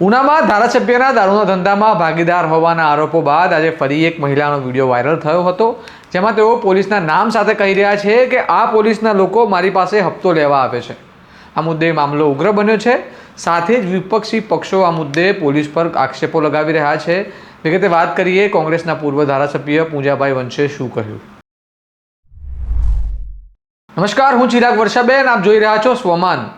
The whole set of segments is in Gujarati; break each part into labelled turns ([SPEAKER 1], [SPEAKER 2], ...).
[SPEAKER 1] ઉનામાં ધારાસભ્યના દારૂના ધંધામાં ભાગીદાર હોવાના આરોપો બાદ આજે ફરી એક મહિલાનો વીડિયો વાયરલ થયો હતો, જેમાં તેઓ પોલીસના નામ સાથે કહી રહ્યા છે કે આ પોલીસના લોકો મારી પાસે હપ્તો લેવા આવે છે. આ મુદ્દે મામલો ઉગ્ર બન્યો છે. સાથે જ વિપક્ષી પક્ષો આ મુદ્દે પોલીસ પર આક્ષેપો લગાવી રહ્યા છે. વિગતે વાત કરીએ કોંગ્રેસના પૂર્વ ધારાસભ્ય પૂંજાભાઈ વંશે શું કહ્યું. નમસ્કાર, હું ચિરાગ વર્ષાબેન. આપ જોઈ રહ્યા છો સ્વમાન.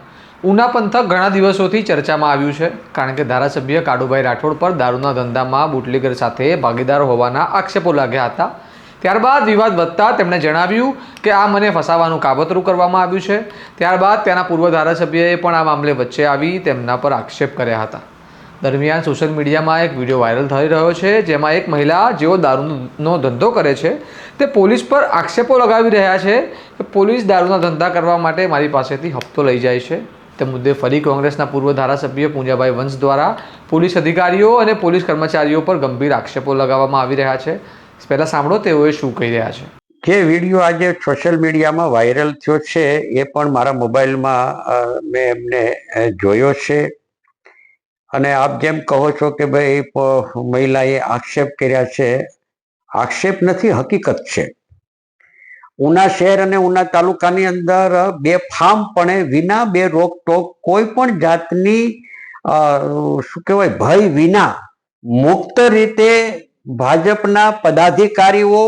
[SPEAKER 1] ઉના પંથક ઘણા દિવસોથી ચર્ચામાં આવ્યું છે, કારણ કે ધારાસભ્ય કાડુભાઈ રાઠોડ પર દારૂના ધંધામાં બુટલીગર સાથે ભાગીદાર હોવાના આક્ષેપો લાગ્યા હતા. ત્યારબાદ વિવાદ વધતા તેમણે જણાવ્યું કે આ મને ફસાવાનું કાબતરું કરવામાં આવ્યું છે. ત્યારબાદ ત્યાંના પૂર્વ ધારાસભ્યએ પણ આ મામલે વચ્ચે આવી તેમના પર આક્ષેપ કર્યા હતા. દરમિયાન સોશિયલ મીડિયામાં એક વીડિયો વાયરલ થઈ રહ્યો છે, જેમાં એક મહિલા જેઓ દારૂનો ધંધો કરે છે, તે પોલીસ પર આક્ષેપો લગાવી રહ્યા છે કે પોલીસ દારૂના ધંધા કરવા માટે મારી પાસેથી હપ્તો લઈ જાય છે. તે મુદ્દે ફરી કોંગ્રેસના પૂર્વ ધારાસભ્ય પૂંજાભાઈ વંશ દ્વારા પોલીસ અધિકારીઓ અને પોલીસ કર્મચારીઓ પર ગંભીર આક્ષેપો લગાવવામાં આવી રહ્યા છે. પહેલાં સાંભળો તેઓએ શું કહી રહ્યા છે.
[SPEAKER 2] જે વીડિયો આજે સોશિયલ મીડિયામાં વાયરલ થયો છે, એ પણ મારા મોબાઈલમાં મેં એમને જોયો છે. અને આપ જેમ કહો છો કે ભાઈ મહિલાએ આક્ષેપ કર્યા છે, આક્ષેપ નથી, હકીકત છે. ઉના શહેર અને ઉના તાલુકાની અંદર બે ફાર્મપણે વિના બે રોકટોક કોઈ પણ જાતની શું કહેવાય, ભય વિના મુક્ત રીતે ભાજપના પદાધિકારીઓ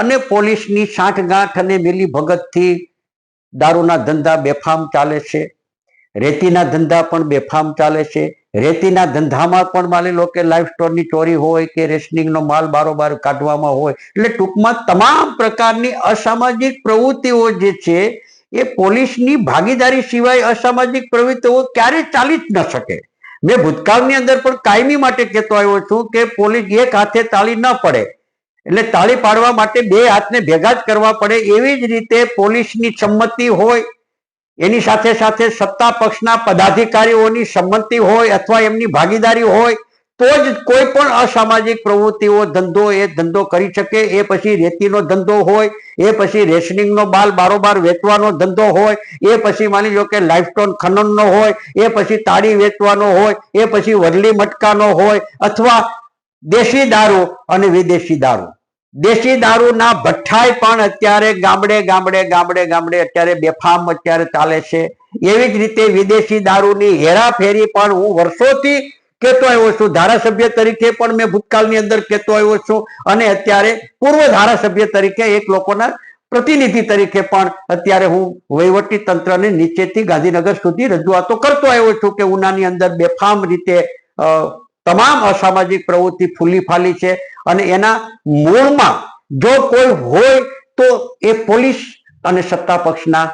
[SPEAKER 2] અને પોલીસની સાંઠગાંઠ અને મિલીભગતથી દારૂના ધંધા બેફામ ચાલે છે. રેતીના ધંધા પણ બેફામ ચાલે છે. રેતીના ધંધામાં પણ માની લો કે લાઈફ સ્ટોરની ચોરી હોય કે રેશનિંગનો માલ બારોબાર કાઢવામાં હોય, એટલે ટૂંકમાં તમામ પ્રકારની અસામાજિક પ્રવૃત્તિઓ જે છે, એ પોલીસની ભાગીદારી સિવાય અસામાજિક પ્રવૃત્તિઓ ક્યારેય ચાલી જ ન શકે. મેં ભૂતકાળની અંદર પણ કાયમી માટે કહેતો આવ્યો છું કે પોલીસ એક હાથે તાળી ન પડે, એટલે તાળી પાડવા માટે બે હાથને ભેગા જ કરવા પડે એવી જ રીતે પોલીસની સંમતિ હોય એની સાથે સાથે સત્તા પક્ષના પદાધિકારીઓની સંમતિ હોય અથવા એમની ભાગીદારી હોય, તો જ કોઈ પણ અસામાજિક પ્રવૃત્તિઓ ધંધો એ ધંધો કરી શકે. એ પછી રેતીનો ધંધો હોય, એ પછી રેશનિંગનો બાલ બારોબાર વેચવાનો ધંધો હોય, એ પછી માની લો કે લાઇફસ્ટોન ખનનનો હોય, એ પછી તાળી વેચવાનો હોય, એ પછી વરલી મટકાનો હોય, અથવા દેશી દારૂ અને વિદેશી દારૂ. દેશી દારૂના ભઠ્ઠાઈ પણ અત્યારે ગામડે ગામડે ગામડે ગામડે અત્યારે બેફામ અત્યારે ચાલે છે. એવી જ રીતે વિદેશી દારૂની હેરાફેરી પણ હું વર્ષોથી કહેતો આવ્યો છું. ધારાસભ્ય તરીકે પણ મેં ભૂતકાળની અંદર કહેતો આવ્યો છું અને અત્યારે પૂર્વ ધારાસભ્ય તરીકે એક લોકોના પ્રતિનિધિ તરીકે પણ અત્યારે હું વહીવટી તંત્રને નીચેથી ગાંધીનગર સુધી રજૂઆતો કરતો આવ્યો છું કે ઉનાની અંદર બેફામ રીતે તમામ અસામાજિક પ્રવૃત્તિ ફૂલી ફાલી છે અને એના મૂળમાં જો કોઈ હોય તો એ પોલીસ અને સત્તા પક્ષના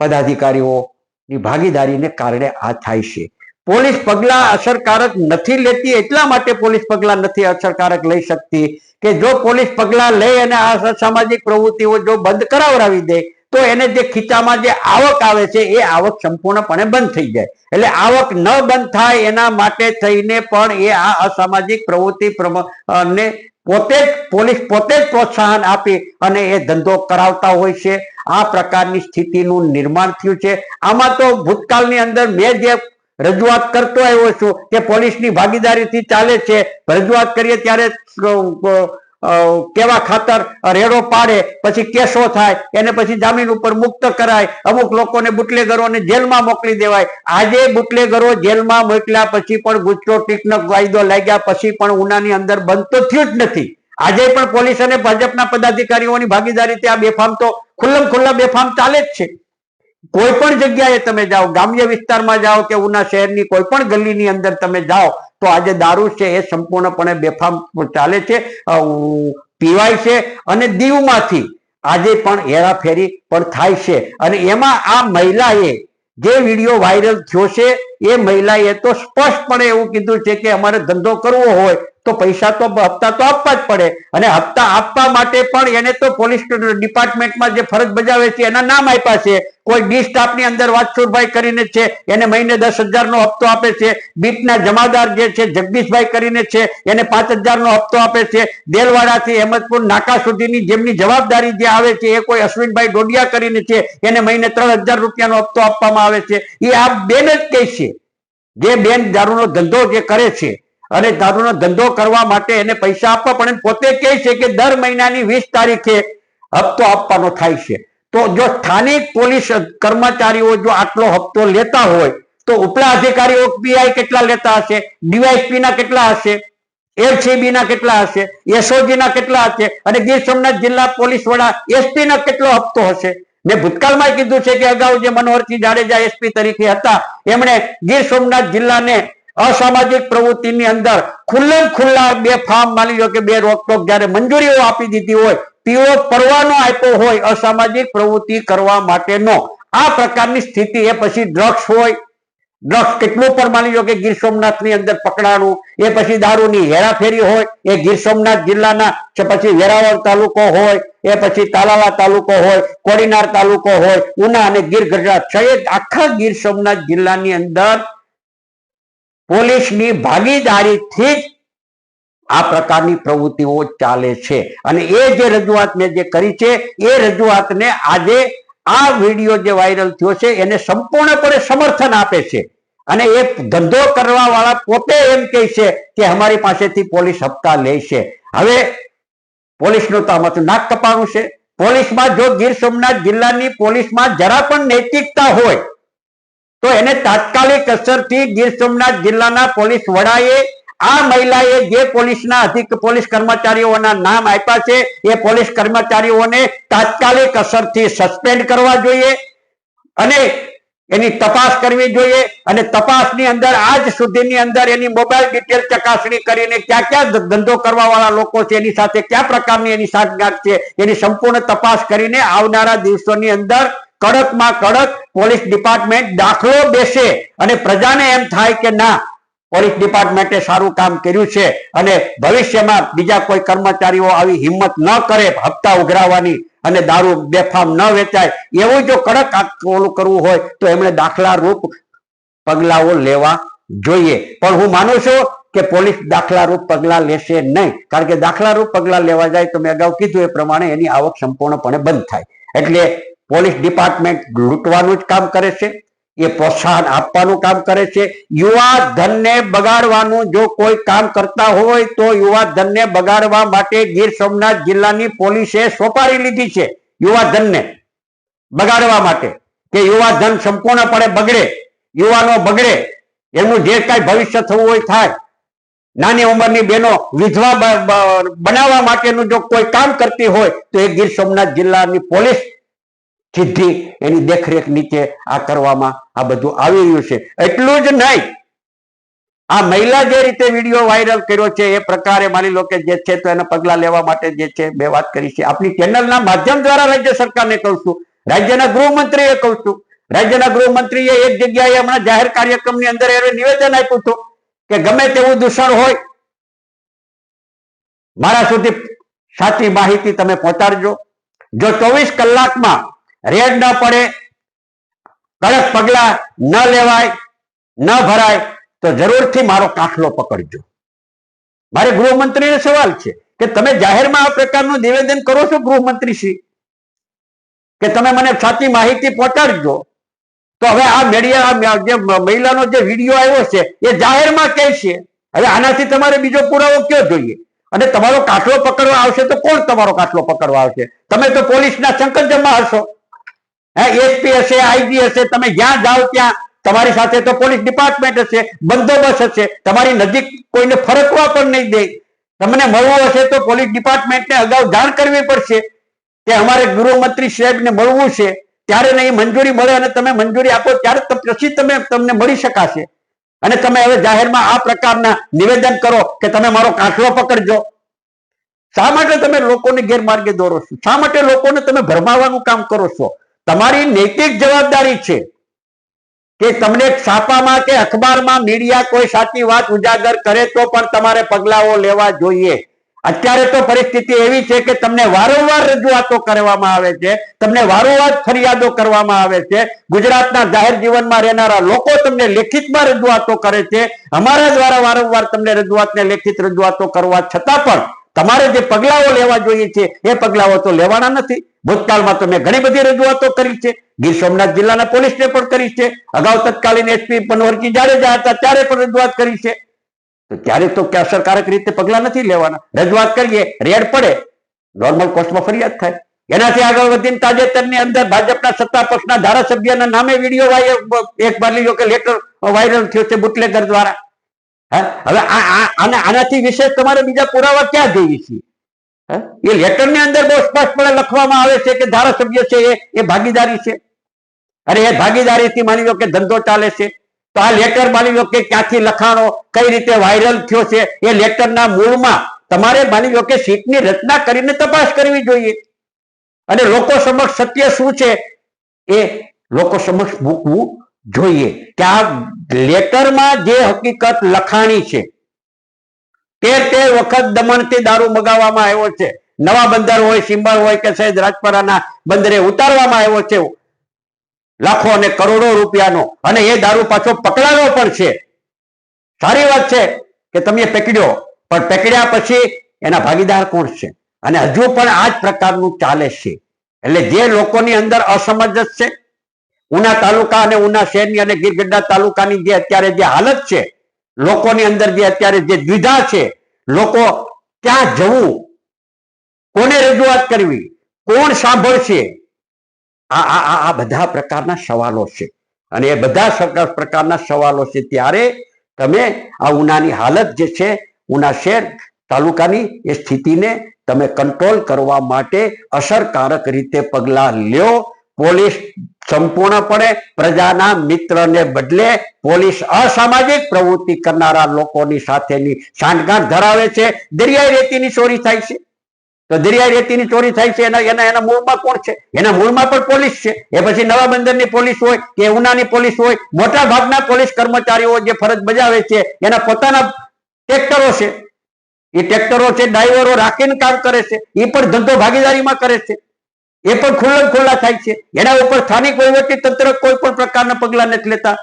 [SPEAKER 2] પદાધિકારીઓની ભાગીદારીને કારણે આ થાય છે. પોલીસ પગલા અસરકારક નથી લેતી એટલા માટે પોલીસ પગલા નથી અસરકારક લઈ શકતી કે જો પોલીસ પગલા લઈ અને આ અસામાજિક પ્રવૃત્તિઓ જો બંધ કરાવડાવી દે તો એને જે ખીચામાં જે આવક આવે છે, એ આવક સંપૂર્ણપણે બંધ થઈ જાય. એટલે આવક ન બંધ થાય એના માટે થઈને પણ એ આ અસામાજિક પ્રવૃત્તિ ને પોતે જ પોલીસ પોતે જ પ્રોત્સાહન આપી અને એ ધંધો કરાવતા હોય છે. આ પ્રકારની સ્થિતિનું નિર્માણ થયું છે. આમાં તો ભૂતકાળની અંદર મેં જે રજૂઆત કરતો આવ્યો છું કે પોલીસની ભાગીદારીથી ચાલે છે. રજૂઆત કરીએ ત્યારે કેવા ખાતર રેડો પાડે, પછી કેસો થાય, એને પછી જામીન ઉપર મુક્ત કરાય, અમુક લોકોને બુટલેગરોને જેલમાં મોકલી દેવાય. આજે બુટલેગરો જેલમાં મોકલ્યા પછી પણ ગુજરો ટીકનો કાયદો લાગ્યા પછી પણ ઉનાની અંદર બંધ તો થયું જ નથી. આજે પણ પોલીસ અને ભાજપના પદાધિકારીઓની ભાગીદારી આ બેફામ તો ખુલ્લમ ખુલ્લા બેફામ ચાલે જ છે. કોઈ પણ જગ્યાએ તમે જાઓ ગ્રામ્ય વિસ્તારમાં જાઓ કે ઉના શહેરની કોઈ પણ ગલીની અંદર તમે જાઓ તો આજે દારૂ છે એ સંપૂર્ણપણે બેફામ ચાલે છે પીવાય છે અને દીવમાંથી આજે પણ હેરાફેરી પણ થાય છે. અને એમાં આ મહિલાએ જે વીડિયો વાયરલ થયો છે, એ મહિલાએ તો સ્પષ્ટપણે એવું કીધું છે કે અમારે ધંધો કરવો હોય તો પૈસા તો હપ્તા તો આપવા જ પડે. અને હપ્તા આપવા માટે પણ એને તો પોલીસ ડિપાર્ટમેન્ટમાં જે ફરજ બજાવે છે, એના નામ આપ્યા છે. કોઈ બી સ્ટાફની અંદર વાતસુરભાઈ કરીને છે, એને મહિને દસ હજારનો હપ્તો આપે છે. બીટના જમાદાર જે છે, જગદીશભાઈ કરીને છે, એને પાંચ હજારનો હપ્તો આપે છે. દેલવાડાથી હેમતપુર નાકા સુધીની જેમની જવાબદારી જે આવે છે, એ કોઈ અશ્વિનભાઈ ડોડિયા કરીને છે, એને મહિને ત્રણ હજાર રૂપિયાનો હપ્તો આપવામાં આવે છે. એ આ બેન જ કહે છે. જે બેન દારૂનો ધંધો જે કરે છે અને દારૂનો ધંધો કરવા માટે એને પૈસા આપવા પણ પોતે કહે છે કે દર મહિનાની વીસ તારીખે હપ્તો આપવાનો થાય છે. તો જો સ્થાનિક પોલીસ કર્મચારીઓ જો આટલો હપ્તો લેતા હોય, તો ઉપલા અધિકારીઓ પીઆઈ કેટલા લેતા હશે? ડીવાયસપી ના કેટલા હશે? એલસીબી ના કેટલા હશે? એસઓજી ના કેટલા હશે? અને ગીર સોમનાથ જિલ્લા પોલીસ વડા એસપી ના કેટલો હપ્તો હશે? મેં ભૂતકાળમાં કીધું છે કે અગાઉ જે મનોહરસિંહ જાડેજા એસપી તરીકે હતા, એમણે ગીર સોમનાથ જિલ્લાને અસામાજિક પ્રવૃત્તિની અંદર ખુલ્લે ખુલ્લા બે ફાર્મ માની લો કે બે રોકટોક જયારે મંજૂરીઓ આપી દીધી હોય પીઓ પરવાનો આપ્યો હોય, અસામાજિક પ્રવૃત્તિ કરવા માટેનો. આ પ્રકારની સ્થિતિ એ પછી ડ્રગ્સ હોય. ડ્રગ્સ કેટલું પણ માની લો કે ગીર સોમનાથની અંદર પકડાણું, એ પછી દારૂની હેરાફેરી હોય, એ ગીર સોમનાથ જિલ્લાના પછી વેરાવળ તાલુકો હોય, એ પછી તાલાલા તાલુકો હોય, કોડીનાર તાલુકો હોય, ઉના અને ગીર ગઢડા છ આખા ગીર સોમનાથ જિલ્લાની અંદર પોલીસની ભાગીદારીથી જ આ પ્રકારની પ્રવૃત્તિઓ ચાલે છે. અને એ જે રજૂઆત મેં જે કરી છે, એ રજૂઆતને આજે આ વીડિયો જે વાયરલ થયો છે, એને સંપૂર્ણપણે સમર્થન આપે છે. અને એ ધંધો કરવા વાળા પોતે એમ કહે છે કે અમારી પાસેથી પોલીસ હપ્તા લે છે. હવે પોલીસનું તો આમાં નાક કપાણું છે. પોલીસમાં જો ગીર સોમનાથ જિલ્લાની પોલીસમાં જરા પણ નૈતિકતા હોય તો એને તાત્કાલિક અસરથી ગીર સોમનાથ જિલ્લાના પોલીસ વડાએ આ મહિલાએ જે પોલીસના અધિક પોલીસ કર્મચારીઓના નામ આપ્યા છે, એ પોલીસ કર્મચારીઓને તાત્કાલિક અસરથી સસ્પેન્ડ કરવા જોઈએ અને એની તપાસ કરવી જોઈએ અને તપાસની અંદર આજ સુધીની અંદર એની મોબાઈલ ડિટેલ ચકાસણી કરીને ક્યાં ક્યાં ધંધો કરવા વાળા લોકો છે, એની સાથે કયા પ્રકારની એની સાંઠગાંઠ છે, એની સંપૂર્ણ તપાસ કરીને આવનારા દિવસોની અંદર કડકમાં કડક પોલીસ ડિપાર્ટમેન્ટ દાખલો બેસે અને પ્રજાને એમ થાય કે ના, પોલીસ ડિપાર્ટમેન્ટે સારું કામ કર્યું છે અને ભવિષ્યમાં બીજા કોઈ કર્મચારીઓ આવી હિંમત ન કરે, હપ્તા ઉઘરાવવાની અને દારૂ બેફામ ન વેચાય, એવું જો કડક ઓલું કરવું હોય તો એમણે દાખલા રૂપ પગલાઓ લેવા જોઈએ. પણ હું માનું છું કે પોલીસ દાખલા રૂપ પગલા લેશે નહીં. કારણ કે દાખલા રૂપ પગલા લેવા જાય તો મેં અગાઉ કીધું એ પ્રમાણે એની આવક સંપૂર્ણપણે બંધ થાય. એટલે પોલીસ ડિપાર્ટમેન્ટ લૂંટવાનું જ કામ કરે છે, એ પ્રોત્સાહન આપવાનું કામ કરે છે. યુવા ધનને બગાડવાનું જો કોઈ કામ કરતા હોય તો યુવા ધનને બગાડવા માટે ગીર સોમનાથ જિલ્લાની પોલીસે સોપારી લીધી છે યુવા ધનને બગાડવા માટે કે યુવા ધન સંપૂર્ણપણે બગડે, યુવાનો બગડે, એમનું જે કાંઈ ભવિષ્ય થવું હોય થાય. નાની ઉંમરની બહેનો વિધવા બનાવવા માટેનું જો કોઈ કામ કરતી હોય તો એ ગીર સોમનાથ જિલ્લાની પોલીસ સીધી એની દેખરેખ નીચે આ કરવામાં આ બધું આવી રહ્યું છે. એટલું જ નહીં, આ મહિલા જે રીતે વીડિયો વાયરલ કર્યો છે એ પ્રકારે માની લો કે જે છે તો એના પગલા લેવા માટે જે છે બે વાત કરી છે. આપણી ચેનલના માધ્યમ દ્વારા રાજ્ય સરકારને કહું છું, રાજ્યના ગૃહમંત્રીએ કહું છું, રાજ્યના ગૃહમંત્રીએ એક જગ્યાએ હમણાં જાહેર કાર્યક્રમની અંદર એને નિવેદન આપ્યું હતું કે ગમે તેવું દૂષણ હોય, મારા સુધી સાચી માહિતી તમે પહોંચાડજો. જો ચોવીસ કલાકમાં રેડ ન પડે, કડક પગલા ન લેવાય, ન ભરાય, તો જરૂરથી મારો કાફલો પકડજો. મારે ગૃહમંત્રીને સવાલ છે કે તમે જાહેરમાં આ પ્રકારનું નિવેદન કરો છો ગૃહમંત્રી શ્રી? કે તમે મને સાચી માહિતી પહોંચાડજો? તો હવે આ મીડિયા જે મહિલાનો જે વીડિયો આવ્યો છે, એ જાહેરમાં કહે છે. હવે આનાથી તમારે બીજો પુરાવો કયો જોઈએ? અને તમારો કાટલો પકડવા આવશે તો કોણ તમારો કાટલો પકડવા આવશે? તમે તો પોલીસના સંકટજમાં હશો. હે એસપી હશે આઈજી હશે તમે જ્યાં જાઓ ત્યાં તમારી સાથે તો પોલીસ ડિપાર્ટમેન્ટ હશે, બંદોબસ્ત હશે. તમારી નજીક કોઈને ફરકવા પણ નહીં દે. તમને મળવું હશે તો પોલીસ ડિપાર્ટમેન્ટને અગાઉ જાણ કરવી પડશે કે અમારે ગૃહમંત્રી સાહેબને મળવું છે. ત્યારે નહીં મંજૂરી મળે અને તમે મંજૂરી આપો ત્યારે પછી તમે તમને મળી શકાશે. અને તમે હવે જાહેરમાં આ પ્રકારના નિવેદન કરો કે તમે મારો કાંઠલો પકડજો. શા માટે તમે લોકોને ગેરમાર્ગે દોરો છો? શા માટે લોકોને તમે ભરમાવાનું કામ કરો છો? તમારી નૈતિક જવાબદારી છે કે તમને છાપામાં કે અખબારમાં મીડિયા કોઈ સાચી વાત ઉજાગર કરે તો પણ તમારે પગલાઓ લેવા જોઈએ. અત્યારે તો પરિસ્થિતિ એવી છે કે તમને વારંવાર રજૂઆતો કરવામાં આવે છે, તમને વારંવાર ફરિયાદો કરવામાં આવે છે. ગુજરાતના જાહેર જીવનમાં રહેનારા લોકો તમને લેખિતમાં રજૂઆતો કરે છે. અમારા દ્વારા વારંવાર તમને રજૂઆતને લેખિત રજૂઆતો કરવા છતાં પણ તમારે જે પગલાઓ લેવા જોઈએ છે, એ પગલાઓ તો લેવાના નથી. ભૂતકાળમાં તો મેં ઘણી બધી રજૂઆતો કરી છે. ગીર સોમનાથ જિલ્લાના પોલીસને પણ કરી છે. અગાઉ તત્કાલીન એસપી પનવરજી જાડેજા હતા, ત્યારે પણ રજૂઆત કરી છે. તો ત્યારે તો કે અસરકારક રીતે પગલાં નથી લેવાના. રજૂઆત કરીએ, રેડ પડે. નોર્મલ કોર્ટમાં ફરિયાદ થાય. એનાથી આગળ વધીને તાજેતરની અંદર ભાજપના સત્તા પક્ષના ધારાસભ્યના નામે વીડિયો વાયર એક બાર કે લેટર વાયરલ થયો છે બુટલેગર દ્વારા. હવે આનાથી વિશેષ તમારે બીજા પુરાવા ક્યાં જોઈએ છીએ? એ લેટરની અંદર બહુ સ્પષ્ટપણે લખવામાં આવે છે કે ધારાસભ્ય છે એ ભાગીદારી છે. અરે એ ભાગીદારીથી માની લો કે ધંધો ચાલે છે. તો આ લેટર માની લો કે ક્યાંથી લખાણો, કઈ રીતે વાયરલ થયો છે, એ લેટરના મૂળમાં તમારે માની લો કે સીટની રચના કરીને તપાસ કરવી જોઈએ. અને લોકો સમક્ષ સત્ય શું છે? એ લોકો સમક્ષ મૂકવું જોઈએ કે આ લેટરમાં જે હકીકત લખાણી છે તેર તેર વખત દમણથી દારૂ મગાવવામાં આવ્યો છે. નવા બંદર હોય સિમ્બર હોય કે સહેજ રાજપરાના બંદરે ઉતારવામાં આવ્યો છે. લાખો અને કરોડો રૂપિયાનો. અને એ દારૂ પાછો પકડાયો પણ છે. સારી વાત છે કે તમે પકડ્યો. પણ પકડ્યા પછી એના ભાગીદાર કોણ છે? અને હજુ પણ આ જ પ્રકારનું ચાલે છે. એટલે જે લોકોની અંદર અસમંજસ છે, ઉના તાલુકા અને ઉના શહેરની અને ગીરગઢડા તાલુકાની જે અત્યારે જે હાલત છે લોકોની અંદર જે અત્યારે જે દ્વિધા છે, લોકો ક્યાં જવું? કોને રજૂઆત કરવી? કોણ સાંભળશે? આ આ બધા પ્રકારના સવાલો છે. અને એ બધા પ્રકારના સવાલો છે ત્યારે તમે આ ઉનાની હાલત જે છે, ઉના શહેર તાલુકાની એ સ્થિતિને તમે કંટ્રોલ કરવા માટે અસરકારક રીતે પગલા લ્યો. પોલીસ સંપૂર્ણપણે પ્રજાના મિત્રને બદલે પોલીસ અસામાજિક પ્રવૃત્તિ કરનારા લોકોની સાથેની સાંઠગાંઠ ધરાવે છે. દરિયાઈ રેતીની ચોરી થાય છે. તો દરિયાઈ રેતીની ચોરી થાય છે એના એના એના મૂળમાં કોણ છે? એના મૂળમાં પણ પોલીસ છે. એ પછી નવા બંદરની પોલીસ હોય કે ઉનાની પોલીસ હોય, મોટા ભાગના પોલીસ કર્મચારીઓ જે ફરજ બજાવે છે, એના પોતાના ટ્રેક્ટરો છે. એ ટ્રેક્ટરો છે, ડ્રાઈવરો રાખીને કામ કરે છે. એ પણ ધંધો ભાગીદારીમાં કરે છે. એ પણ ખુલ્લા ખુલ્લા થાય છે. એના ઉપર સ્થાનિક વહીવટી તંત્ર કોઈ પણ પ્રકારના પગલા નથી લેતા.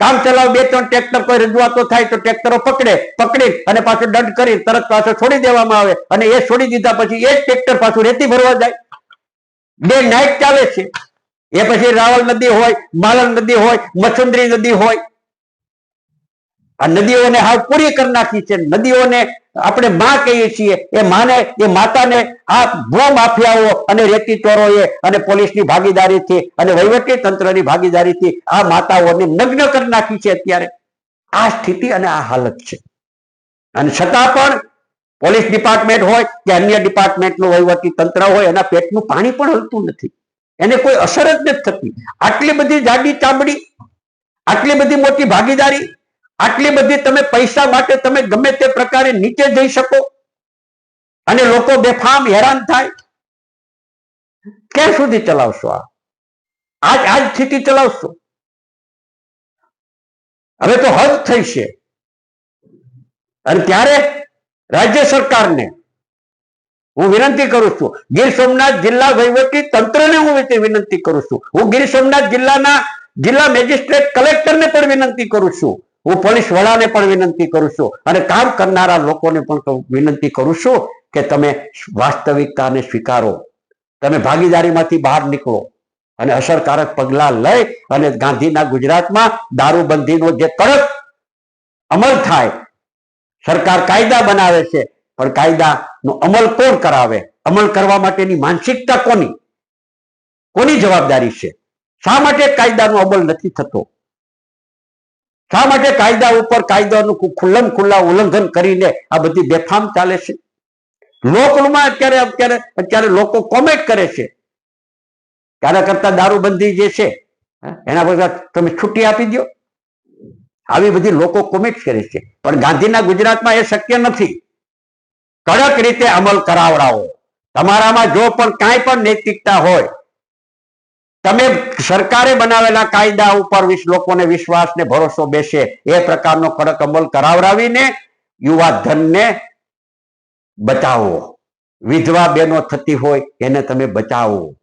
[SPEAKER 2] કામ ચલાવ બે ત્રણ ટ્રેક્ટર કોઈ રજૂઆતો થાય તો ટ્રેક્ટરો પકડે, પકડી અને પાછો દંડ કરી તરત પાછો છોડી દેવામાં આવે અને એ છોડી દીધા પછી એ જ ટ્રેક્ટર પાછું રેતી ભરવા જાય. બે નાઇટ ચાલે છે. એ પછી રાવલ નદી હોય, માલણ નદી હોય, મસુંદરી નદી હોય આ નદીઓને હાવ પૂરી કરી નાખી છે. નદીઓને આપણે માં કહીએ છીએ. એ માને, એ માતાને આ ભૂ માફિયાઓ અને રેતી ચોરોએ અને પોલીસની ભાગીદારીથી અને વહીવટી તંત્રની ભાગીદારીથી આ માતાઓને નગ્ન કરી નાખી છે અત્યારે. આ સ્થિતિ અને આ હાલત છે. અને છતાં પણ પોલીસ ડિપાર્ટમેન્ટ હોય કે અન્ય ડિપાર્ટમેન્ટનું વહીવટી તંત્ર હોય, એના પેટનું પાણી પણ હલતું નથી. એને કોઈ અસર જ નથી થતી. આટલી બધી જાડી ચામડી, આટલી બધી મોટી ભાગીદારી આટલી બધી તમે પૈસા માટે તમે ગમે તે પ્રકારે નીચે જઈ શકો. અને લોકો બેફામ હેરાન થાય. ક્યાં સુધી ચલાવશો આ? આજ આજ સ્થિતિ ચલાવશો. હવે તો હદ થઈ છે. અને ત્યારે રાજ્ય સરકારને હું વિનંતી કરું છું, ગીર સોમનાથ જિલ્લા વહીવટી તંત્રને હું વિનંતી કરું છું. હું ગીર સોમનાથ જિલ્લાના જિલ્લા મેજિસ્ટ્રેટ કલેક્ટરને પણ વિનંતી કરું છું. હું પોલીસ વડાને પણ વિનંતી કરું છું અને કામ કરનારા લોકોને પણ વિનંતી કરું છું કે તમે વાસ્તવિકતાને સ્વીકારો. તમે ભાગીદારીમાંથી બહાર નીકળો અને અસરકારક પગલા લઈ અને ગાંધીના ગુજરાતમાં દારૂબંધીનો જે કડક અમલ થાય, સરકાર કાયદા બનાવે છે, પણ કાયદાનો અમલ કોણ કરાવે? અમલ કરવા માટેની માનસિકતા કોની? કોની જવાબદારી છે? શા માટે કાયદાનો અમલ નથી થતો? શા માટે કાયદા ઉપર કાયદાનું ખુલ્લમ ખુલ્લા ઉલ્લંઘન કરીને આ બધી બેફામ ચાલે છે? લોકમાં અત્યારે અત્યારે અત્યારે લોકો કોમેન્ટ કરે છે. ત્યારે કરતા દારૂબંધી જે છે એના પર તમે છૂટી આપી દો આવી બધી લોકો કોમેન્ટ કરે છે. પણ ગાંધીના ગુજરાતમાં એ શક્ય નથી. કડક રીતે અમલ કરાવડાવો. તમારામાં જો પણ કાંઈ પણ નૈતિકતા હોય તમે સરકારે બનાવેલા કાયદા ઉપર લોકોને વિશ્વાસ ને ભરોસો બેસે એ પ્રકારનો કડક અમલ કરાવડાવીને યુવા ધનને બચાવો. વિધવા બેનો થતી હોય એને તમે બચાવો.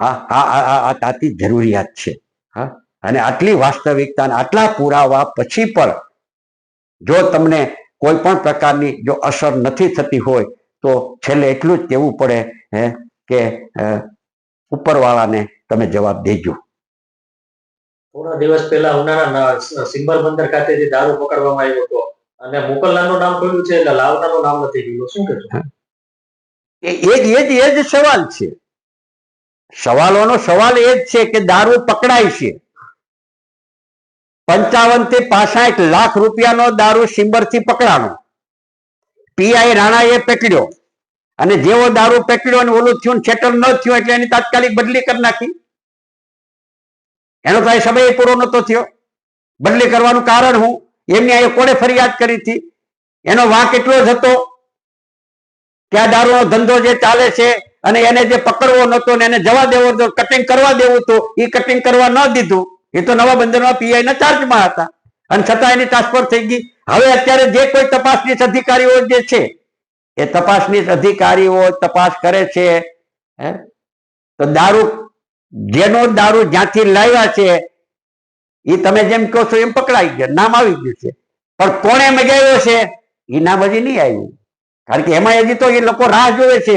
[SPEAKER 2] હા હા આ- જરૂરિયાત છે. હા, અને આટલી વાસ્તવિકતા આટલા પુરાવા પછી પણ જો તમને કોઈ પણ પ્રકારની જો અસર નથી થતી હોય તો છેલ્લે એટલું જ કહેવું પડે, હે, કે ઉપરવાળાને તમે જવાબ દેજો.
[SPEAKER 3] થોડા દિવસ પહેલા ઉનાળા સિંબર બંદર ખાતે જે દારૂ પકડવામાં આવ્યો હતો અને મોકલનારનું નામ ખોલ્યું છે એટલે લાવનારનું નામ નથી ગયું શું કહેશો?
[SPEAKER 2] એ જ એ જ એ જ સવાલ છે. સવાલોનો સવાલ એ જ છે કે દારૂ પકડાય છે. પંચાવનથી પાસઠ લાખ રૂપિયાનો દારૂ સિમ્બરથી પકડાનો પીઆઈ રાણાએ પકડ્યો. અને જેવો દારૂ પકડ્યો અને ઓલું થયું સેટલ ન થયું એટલે એની તાત્કાલિક બદલી કરી નાખી. એનો કઈ સમય પૂરો નતો થયો. બદલી કરવાનું કારણ હું? એમની આ કોને ફરિયાદ કરી હતી? એનો વાંક એટલો જ હતો કે આ દારૂનો ધંધો જે ચાલે છે અને એને જે પકડવો નતો ને એને જવા દેવો હતો કટિંગ કરવા દેવું હતું એ કટિંગ કરવા ન દીધું. એ તો નવા બંદરમાં પીઆઈ ના ચાર્જમાં હતા. અને છતાં એની ટ્રાન્સફર થઈ ગઈ. હવે અત્યારે જે કોઈ તપાસનીશ અધિકારીઓ જે છે, એ તપાસનીશ અધિકારીઓ તપાસ કરે છે તો દારૂ જેનો દારૂ જ્યાંથી લાવ્યા છે એ તમે જેમ કહો છો એમ પકડાઈ ગયો, નામ આવી ગયું છે. પણ કોણે મગાવ્યો છે? એ નામ હજી નહીં આવ્યું. કારણ કે એમાં હજી તો એ લોકો રાહ જોવે છે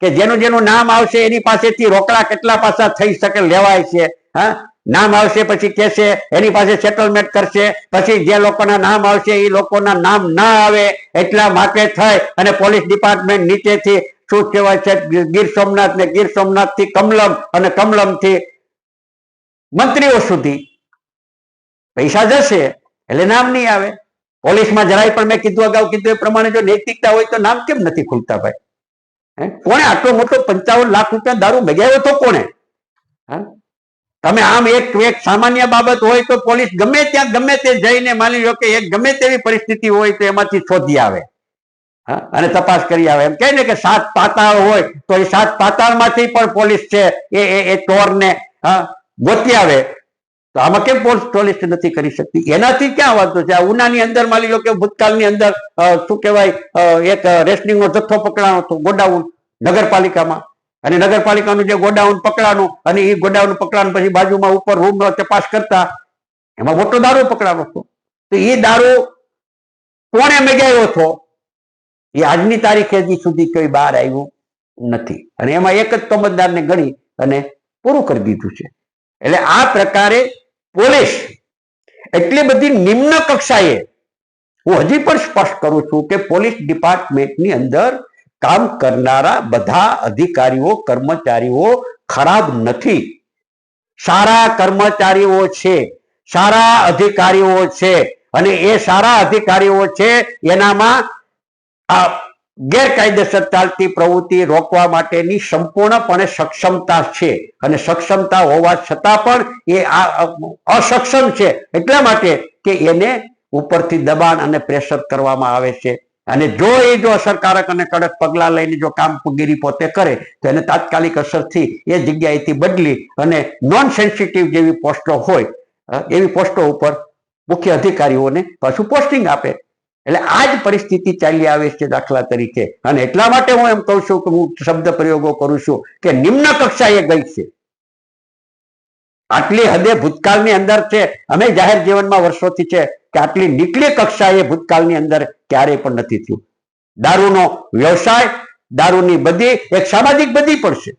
[SPEAKER 2] કે જેનું જેનું નામ આવશે, એની પાસેથી રોકડા કેટલા પાસા થઈ શકે લેવાય છે, હા? નામ આવશે પછી કહેશે, એની પાસે સેટલમેન્ટ કરશે, પછી જે લોકોના નામ આવશે એ લોકોના નામ ના આવે, એટલા માટે થઈ અને પોલીસ ડિપાર્ટમેન્ટ નીચેથી શું કહેવાય છે ગીર સોમનાથ ને ગીર સોમનાથથી કમલમ અને કમલમથી મંત્રીઓ સુધી પૈસા જશે, એટલે નામ નહીં આવે પોલીસમાં જરાય પણ મેં કીધું અગાઉ, કીધું એ પ્રમાણે જો નૈતિકતા હોય તો નામ કેમ નથી ખુલતા ભાઈ? કોણે આટલો મોટો પંચાવન લાખ રૂપિયા દારૂ મગાવ્યો તો કોણે? તમે આમ એક એક સામાન્ય બાબત હોય તો પોલીસ ગમે ત્યાં ગમે તે જઈને માની લો કે એક ગમે તેવી પરિસ્થિતિ હોય તો એમાંથી શોધી આવે? અને તપાસ કરી આવે. એમ કહે ને કે સાત પાતાળ હોય, તો એ સાત પાતાળમાંથી પણ પોલીસ છે, એ એ ચોરને ગોતી આવે. તો આમાં કેમ પોલીસ પોલીસ નથી કરી શકતી? એનાથી ક્યાં વાંધો છે? આ ઉનાની અંદર માની લો કે ભૂતકાળની અંદર શું કહેવાય એક રેશનિંગનો જથ્થો પકડાનો હતો, ગોડાઉન નગરપાલિકામાં. અને નગરપાલિકાનું જે ગોડાઉન પકડાનું અને એ ગોડાઉન પકડાનું પછી બાજુમાં ઉપર રૂમનો તપાસ કરતા, એમાં મોટો દારૂ પકડાનો હતો. તો એ દારૂ કોણે મગાવ્યો હતો? એ આજની તારીખે હજી સુધી કોઈ બહાર આવ્યું નથી. અને એમાં એક જ તોમતદારને ગણી અને પૂરું કરી દીધું છે. એટલે આ પ્રકારે પોલીસ એટલી બધી નિમ્ન કક્ષાએ હું હજી પણ સ્પષ્ટ કરું છું કે પોલીસ ડિપાર્ટમેન્ટની અંદર કામ કરનારા બધા અધિકારીઓ, કર્મચારીઓ ખરાબ નથી. સારા કર્મચારીઓ છે, સારા અધિકારીઓ છે અને એ સારા અધિકારીઓ છે, એનામાં આ ગેરકાયદેસર ચાલતી પ્રવૃત્તિ રોકવા માટેની સંપૂર્ણપણે સક્ષમતા છે. અને સક્ષમતા હોવા છતાં પણ એ આ અસક્ષમ છે. એટલા માટે કે એને ઉપરથી દબાણ અને પ્રેશર કરવામાં આવે છે. અને જો એ જો અસરકારક અને કડક પગલાં લઈને જો કામગીરી પોતે કરે, તો એને તાત્કાલિક અસરથી એ જગ્યાએથી બદલી અને નોન સેન્સિટિવ જેવી પોસ્ટો હોય એવી પોસ્ટો ઉપર મુખ્ય અધિકારીઓને પાછું પોસ્ટિંગ આપે. એટલે આ જ પરિસ્થિતિ ચાલી આવે છે દાખલા તરીકે. અને એટલા માટે હું એમ કહું છું કે હું શબ્દ પ્રયોગો કરું છું કે નિમ્ન કક્ષાએ ગઈ છે. આટલી હદે ભૂતકાળની અંદર છે. અમે જાહેર જીવનમાં વર્ષોથી છે કે આટલી નીકળી કક્ષાએ ભૂતકાળની અંદર ક્યારેય પણ નથી થયું. દારૂનો વ્યવસાય, દારૂની બધી એક સામાજિક બધી પણ છે.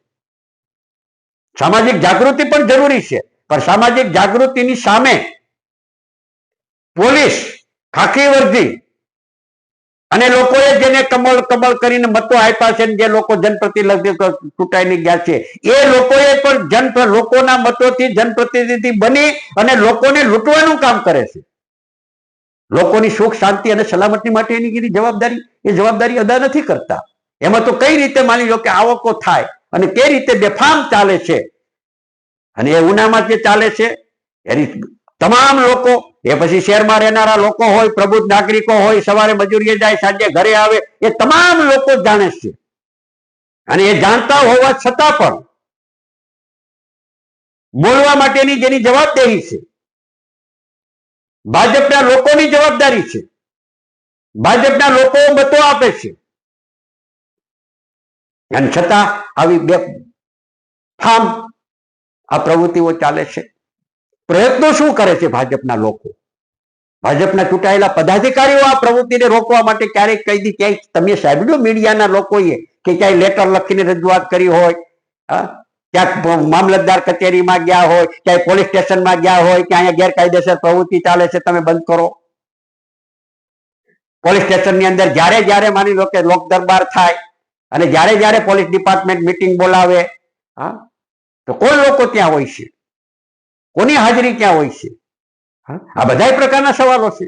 [SPEAKER 2] સામાજિક જાગૃતિ પણ જરૂરી છે. પણ સામાજિક જાગૃતિની સામે પોલીસ, ખાખી વર્દી અને લોકોએ જેને કમળ કમળ કરીને મતો આપ્યા છે જે લોકો જનપ્રતિનિધિ ચૂંટાઈને ગયા છે, એ લોકોએ પણ જન લોકોના મતોથી જનપ્રતિનિધિ બની અને લોકોને લૂંટવાનું કામ કરે છે. લોકોની સુખ, શાંતિ અને સલામતી માટે એની એની જવાબદારી, એ જવાબદારી અદા નથી કરતા. એમાં તો કઈ રીતે માની લો કે આવકો થાય અને કઈ રીતે બેફામ ચાલે છે? અને એ ઉનામાં જે ચાલે છે, એની તમામ લોકો એ પછી શહેરમાં રહેનારા લોકો હોય, પ્રબુદ્ધ નાગરિકો હોય, સવારે મજૂરીએ જાય, સાંજે ઘરે આવે, એ તમામ લોકો જાણે છે. અને એ જાણતા હોવા છતાં પણ બોલવા માટેની જેની જવાબદારી છે, ભાજપના લોકોની જવાબદારી છે, ભાજપના લોકો મતો આપે છે. અને છતાં આવી બે ફામ આ પ્રવૃત્તિઓ ચાલે છે. પ્રયત્નો શું કરે છે ભાજપના લોકો? ભાજપના ચૂંટાયેલા પદાધિકારીઓ આ પ્રવૃત્તિને રોકવા માટે ક્યારેક કહી દી ક્યાંય તમે સાંભળ્યું મીડિયાના લોકોએ કે ક્યાંય લેટર લખીને રજૂઆત કરી હોય? ક્યાંક મામલતદાર કચેરીમાં ગયા હોય, ક્યાંય પોલીસ સ્ટેશનમાં ગયા હોય કે અહીંયા ગેરકાયદેસર પ્રવૃત્તિ ચાલે છે, તમે બંધ કરો. પોલીસ સ્ટેશનની અંદર જ્યારે જ્યારે માની લો કે લોક દરબાર થાય અને જ્યારે જ્યારે પોલીસ ડિપાર્ટમેન્ટ મીટિંગ બોલાવે, હા? તો કોઈ લોકો ત્યાં હોય છે. કોની હાજરી ક્યાં હોય છે? આ બધા પ્રકારના સવાલો છે.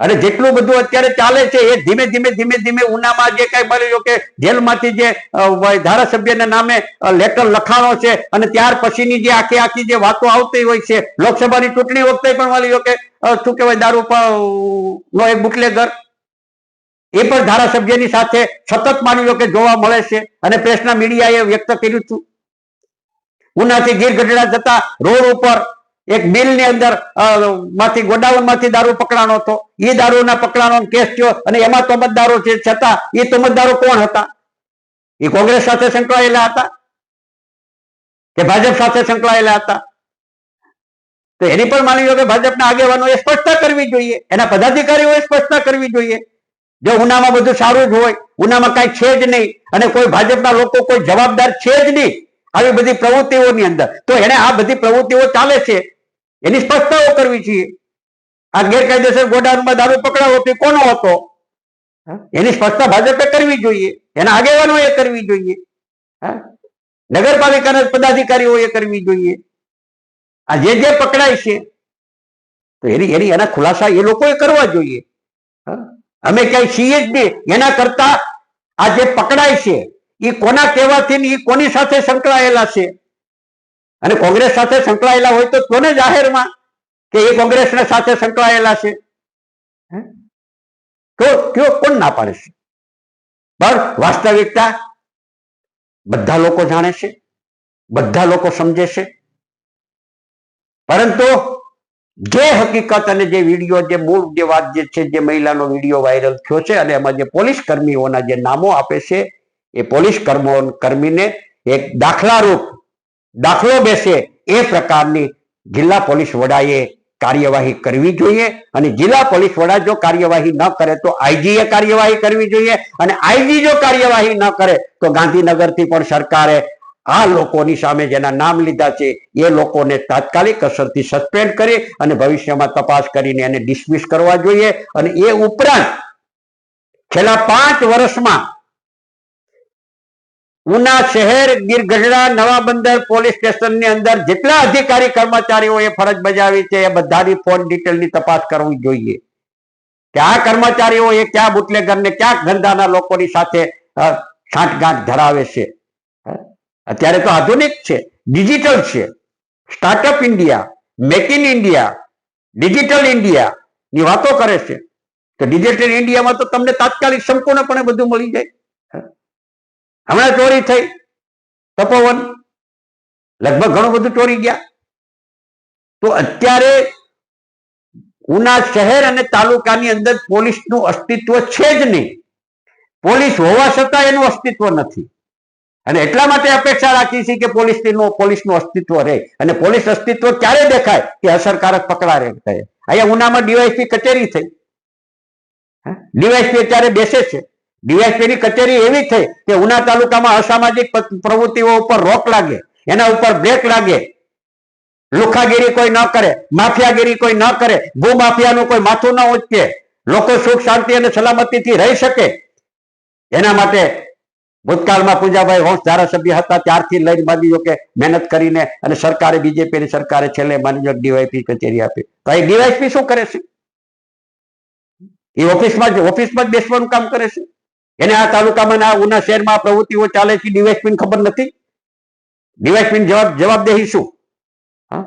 [SPEAKER 2] અને જેટલું બધું અત્યારે ચાલે છે એ ધીમે ધીમે ધીમે ધીમે ઉનામાં જે કઈ બની કે જેલમાંથી જે ધારાસભ્યના નામે લેટર લખાણો છે અને ત્યાર પછીની જે આખી આખી જે વાતો આવતી હોય છે, લોકસભાની ચૂંટણી વખતે પણ માની કે શું કહેવાય, દારૂ નો એક બુટલેગર. એ પણ ધારાસભ્યની સાથે સતત માની લો કે જોવા મળે છે અને પ્રેસના મીડિયાએ વ્યક્ત કર્યું હતું ઉનાથી ગીર ગઢડા જતા રોડ ઉપર એક મિલની અંદરમાંથી ગોડાઉનમાંથી દારૂ પકડાનો હતો. એ દારૂના પકડાનો કેસ થયો અને એમાં તોમતદારો છે છતાં એ તોમતદારો કોણ હતા? એ કોંગ્રેસ સાથે સંકળાયેલા હતા? કે ભાજપ સાથે સંકળાયેલા હતા? તો એની પણ માની લો કે ભાજપના આગેવાનોએ સ્પષ્ટતા કરવી જોઈએ. એના પદાધિકારીઓએ સ્પષ્ટતા કરવી જોઈએ. જો ઉનામાં બધું સારું જ હોય, ઉનામાં કાંઈ છે જ નહીં અને કોઈ ભાજપના લોકો કોઈ જવાબદાર છે જ નહીં આવી બધી પ્રવૃત્તિઓની અંદર. તો એને આ બધી પ્રવૃત્તિઓ ચાલે છે. એની સ્પષ્ટતાઓ કરવી જોઈએ આ ગેરકાયદેસર ગોડાઉનમાં દારૂ પકડાવો તે કોનો હતો? એની સ્પષ્ટતા ભાજપે કરવી જોઈએ. એના આગેવાનો એ કરવી જોઈએ? નગરપાલિકાના એ કરવી જોઈએ. આ જે જે પકડાય છે, તો એની એની, એના ખુલાસા એ લોકોએ કરવા જોઈએ? અમે ક્યાંય છીએ જ નહીં. એના કરતા આ જે પકડાય છે એ કોના કહેવાથી ને એ કોની સાથે સંકળાયેલા છે? અને કોંગ્રેસ સાથે સંકળાયેલા હોય તો કોને જાહેરમાં કે એ કોંગ્રેસના સાથે સંકળાયેલા છે? તો કયો કોણ ના પાડે છે? પણ વાસ્તવિકતા બધા લોકો જાણે છે, બધા લોકો સમજે છે. પરંતુ જે હકીકત અને જે વીડિયો, જે મૂળ, જે વાત જે છે, જે મહિલાનો વીડિયો વાયરલ થયો છે અને એમાં જે પોલીસ કર્મીઓના જે નામો આપે છે એ પોલીસ કર્મો કર્મીને એક દાખલારૂપ દાખલો બેસે એ પ્રકારની જિલ્લા પોલીસ વડાએ કાર્યવાહી કરવી જોઈએ અને જિલ્લા પોલીસ વડા જો કાર્યવાહી ન કરે તો આઈજી એ કાર્યવાહી કરવી જોઈએ અને આઈજી જો કાર્યવાહી ન કરે તો ગાંધીનગરથી પણ સરકારે આ લોકોની સામે જેના નામ લીધા છે એ લોકોને તાત્કાલિક અસરથી સસ્પેન્ડ કરી અને ભવિષ્યમાં તપાસ કરીને એને ડિસમિસ કરવા જોઈએ અને એ ઉપરાંત છેલ્લા પાંચ વર્ષમાં ઉના શહેર ગીર ગઢડા નવા બંદર પોલીસ સ્ટેશનની અંદર જેટલા અધિકારી કર્મચારીઓએ ફરજ બજાવી છે એ બધાની ફોન ડિટેલની તપાસ કરવી જોઈએ કે આ કર્મચારીઓ એ ક્યાં બુટલેગરને ક્યાં ધંધાના લોકોની સાથે છાંટગાંઠ ધરાવે છે? અત્યારે તો આધુનિક છે, ડિજિટલ છે startup India, make in India, digital India ની વાતો કરે છે તો ડિજિટલ ઇન્ડિયામાં તો તમને તાત્કાલિક સંપૂર્ણપણે બધું મળી જાય? હમણાં ચોરી થઈ. તપોવન. લગભગ ઘણું બધું ચોરી ગયા. તો અત્યારે ઉના શહેર અને તાલુકાની અંદર પોલીસનું અસ્તિત્વ છે જ નહીં. પોલીસ હોવા છતાં એનું અસ્તિત્વ નથી. અને એટલા માટે અપેક્ષા રાખી છે કે પોલીસનું પોલીસનું અસ્તિત્વ રહે. અને પોલીસ અસ્તિત્વ ક્યારે દેખાય? કે અસરકારક પકડારે થાય અહીંયા ઉનામાં ડીવાયસપી કચેરી થઈ. ડીવાયસપી અત્યારે બેસે છે. ડીવાયસપી ની કચેરી એવી થઈ કે ઉના તાલુકામાં અસામાજિક પ્રવૃત્તિઓ ઉપર રોક લાગે, એના ઉપર બ્રેક લાગે. લુખાગીરી કોઈ ન કરે, માફિયાગીરી કોઈ ન કરે, ભૂમાફિયાનું કોઈ માથું ન ઉચકે. લોકો સુખ, શાંતિ અને સલામતીથી રહી શકે. એના માટે ભૂતકાળમાં પૂજાભાઈ વંશ ધારાસભ્ય હતા, ત્યારથી લઈને માની લો કે મહેનત કરીને અને સરકારે, બીજેપીની સરકારે છેલ્લે માની લો ડીવાયપી કચેરી આપી. તો એ ડીવાયપી શું કરે છે? એ ઓફિસમાં જ ઓફિસમાં જ બેસવાનું કામ કરે છે? એને આ તાલુકામાં આ ઉના શહેરમાં પ્રવૃત્તિઓ ચાલે છે ડીવાયસપી ખબર નથી? ડીવાયસપી જવાબ, જવાબદેહી શું? હા?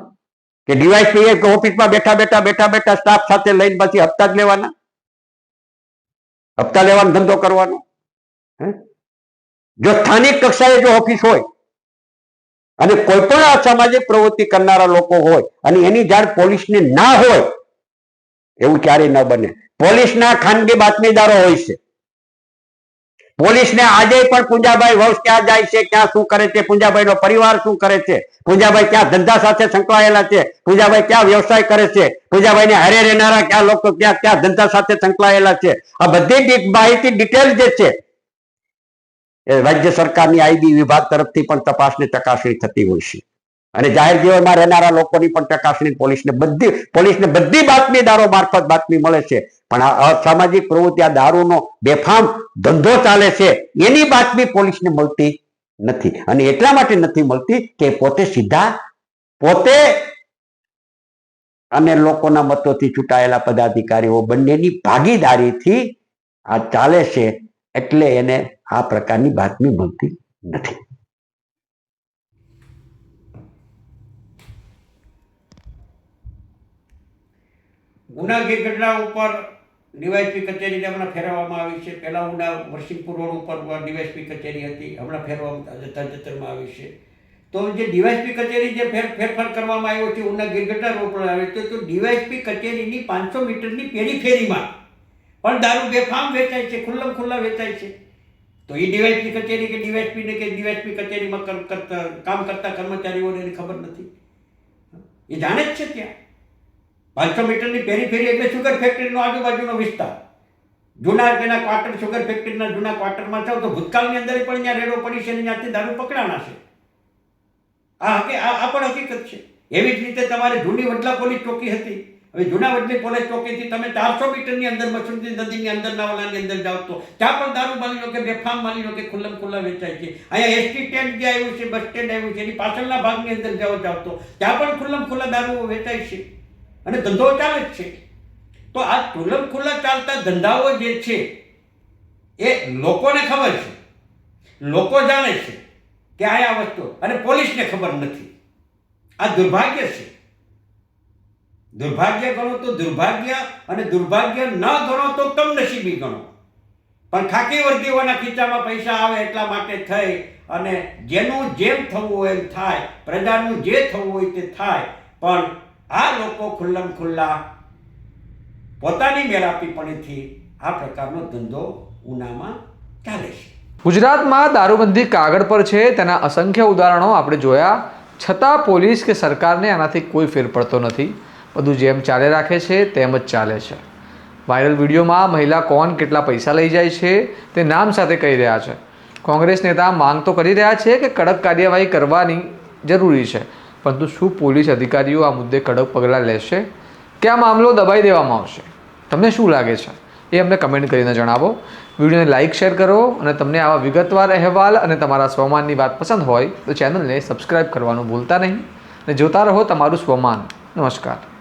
[SPEAKER 2] કે ડીવાયસપી એક ઓફિસમાં બેઠા બેઠા બેઠા બેઠા સ્ટાફ સાથે લઈને પછી હપ્તા જ લેવાના? હપ્તા લેવાનો ધંધો કરવાનો? જો સ્થાનિક કક્ષાએ જો ઓફિસ હોય અને કોઈ પણ અસામાજિક પ્રવૃત્તિ કરનારા લોકો હોય અને એની જાણ પોલીસને ના હોય, એવું ક્યારેય ન બને. પોલીસના ખાનગી બાતમીદારો હોય છે. પોલીસને આજે પણ પૂંજાભાઈ વંશ ક્યાં જાય છે, ક્યાં શું કરે છે પૂંજાભાઈ નો પરિવાર શું કરે છે, પૂંજાભાઈ ક્યાં ધંધા સાથે સંકળાયેલા છે, પૂંજાભાઈ ક્યાં વ્યવસાય કરે છે પૂંજાભાઈ ને હારે રહેનારા ક્યાં લોકો ક્યાં ક્યાં ધંધા સાથે સંકળાયેલા છે, આ બધી માહિતી ડિટેલ જે છે,
[SPEAKER 4] એ રાજ્ય સરકારની આઈબી વિભાગ તરફથી પણ તપાસની ચકાસણી થતી હોય છે. અને જાહેર જીવનમાં રહેનારા લોકોની પણ ચકાસણી પોલીસને બધી પોલીસને બધી બાતમીદારો મારફત બાતમી મળે છે. પણ આ અસામાજિક પ્રવૃત્તિ, આ દારૂનો બેફામ ધંધો ચાલે છે, એની બાતમી પોલીસને મળતી નથી. અને એટલા માટે નથી મળતી કે પોતે સીધા પોતે અને લોકોના મતોથી ચૂંટાયેલા પદાધિકારીઓ બંનેની ભાગીદારીથી આ ચાલે છે, એટલે એને આ પ્રકારની બાતમી મળતી નથી.
[SPEAKER 2] ગુનાગીર ઘટના ઉપર ડીવાયસપી કચેરીને હમણાં ફેરવવામાં આવી છે. પહેલાં ઉના વરસિંગપુર રોડ ઉપર ડીવાયસપી કચેરી હતી, હમણાં ફેરવામાં તાજેતરમાં આવી છે. તો જે ડીવાયસપી કચેરી જે ફેર, ફેરફાર કરવામાં આવ્યો છે, ઉના ગિરગટા રોડ પર આવે છે, તો ડીવાયસપી કચેરીની પાંચસો મીટરની પેરીફેરીમાં પણ દારૂ બેફામ વેચાય છે, ખુલ્લમ ખુલ્લા વેચાય છે. તો એ ડીવાયસપી કચેરી કે ડીવાયસપીને કે ડીવાયસપી કચેરીમાં કરતા, કામ કરતા કર્મચારીઓને એની ખબર નથી. એ જાણે જ છે ત્યાં. પાંચસો મીટરની પેરીફેરી એટલે સુગર ફેક્ટરીનો આજુબાજુનો વિસ્તાર. જૂના તેના ક્વાર્ટર સુગર ફેક્ટરીના જૂના ક્વાર્ટરમાં જાઓ તો ભૂતકાળની અંદર પણ ત્યાં રેડો પડી છે અને ત્યાંથી દારૂ પકડાણા છે. આ હકે, આ પણ હકીકત છે. એવી જ રીતે તમારે જૂની વડલા પોલીસ ચોકી હતી. હવે જૂના વડલી પોલીસ ચોકીથી તમે ચારસો મીટરની અંદર મસુમતી નદીની અંદરના ઓલાની અંદર જાઓ તો ત્યાં પણ દારૂ માની લો કે બેફામ માની લો કે ખુલ્લમ ખુલ્લા વેચાય છે. અહીંયા એસટી સ્ટેન્ડ જે આવ્યું છે બસ સ્ટેન્ડ આવ્યું છે, એની પાછળના ભાગની અંદર જાઓ જાઓ તો ત્યાં પણ ખુલ્લમ ખુલ્લા દારૂ વેચાય છે. અને ધંધો ચાલે જ છે. તો આ ખુલ્લમ ખુલ્લા ચાલતા ધંધાઓ જે છે, એ લોકોને ખબર છે. લોકો જાણે છે કે આ આ વસ્તુ. અને પોલીસને ખબર નથી. આ દુર્ભાગ્ય છે. દુર્ભાગ્ય ગણો તો દુર્ભાગ્ય અને દુર્ભાગ્ય ન ગણો તો કમનસીબી ગણો. પણ ખાકી વર્દીઓના ખીચામાં પૈસા આવે એટલા માટે થઈ અને જેનું જેમ થવું હોય એમ થાય, પ્રજાનું જે થવું હોય તે થાય. પણ આ લોકો ખુલ્લમ ખુલ્લા પોતાની મેળાપીપણીથી આ પ્રકારનો ધંધો ઉનામાં ચાલે છે.
[SPEAKER 1] ગુજરાતમાં દારૂબંધી કાગળ પર છે, તેના અસંખ્ય ઉદાહરણો આપણે જોયા. છતાં પોલીસ કે સરકારને આનાથી કોઈ ફેર પડતો નથી. બધું જેમ ચાલે રાખે છે, તેમ જ ચાલે છે. વાયરલ વિડીયોમાં મહિલા કોણ કેટલા પૈસા લઈ જાય છે, તે નામ સાથે કહી રહ્યા છે. કોંગ્રેસ નેતા માંગ તો કરી રહ્યા છે કે કડક કાર્યવાહી કરવાની જરૂરી છે. પરંતુ શું પોલીસ અધિકારીઓ આ મુદ્દે કડક પગલાં લેશે? કે આ મામલો દબાઈ દેવામાં આવશે? તમને શું લાગે છે? એ અમને કમેન્ટ કરીને જણાવો. વિડીયોને લાઇક શેર કરો અને તમને આવા વિગતવાર અહેવાલ અને તમારા સ્વમાનની વાત પસંદ હોય તો ચેનલને સબસ્ક્રાઈબ કરવાનું ભૂલતા નહીં. અને જોતા રહો તમારું સ્વમાન. નમસ્કાર.